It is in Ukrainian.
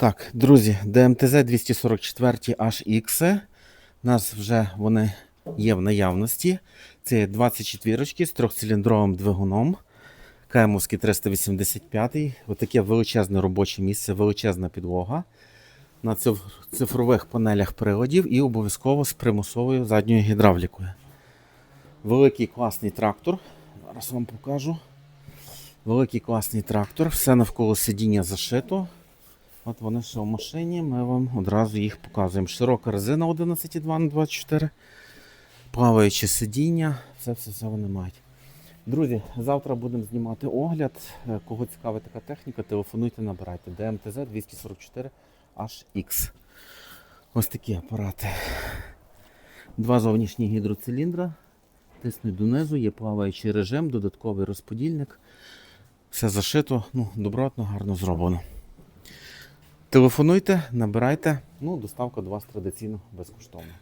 Так, друзі, ДМТЗ 244 HX. У нас вже вони є в наявності. Це 24 з трьохциліндровим двигуном. Каймовський 385. Отаке величезне робоче місце, величезна підлога. На цифрових панелях приладів і обов'язково з примусовою задньою гідравлікою. Великий класний трактор. Зараз вам покажу. Великий класний трактор. Все навколо сидіння зашито. От вони ще в машині, ми вам одразу їх показуємо. Широка резина 11,2 на 24 плаваюче сидіння, все, все, все вони мають. Друзі, завтра будемо знімати огляд. Е, Кого цікавить така техніка, телефонуйте, набирайте. ДМТЗ 244 HX. Ось такі апарати. Два зовнішні гідроциліндра. Тиснуть донизу, є плаваючий режим, додатковий розподільник. Все зашито, ну, добротно, гарно зроблено. Телефонуйте, набирайте. Ну, доставка до вас традиційно безкоштовна.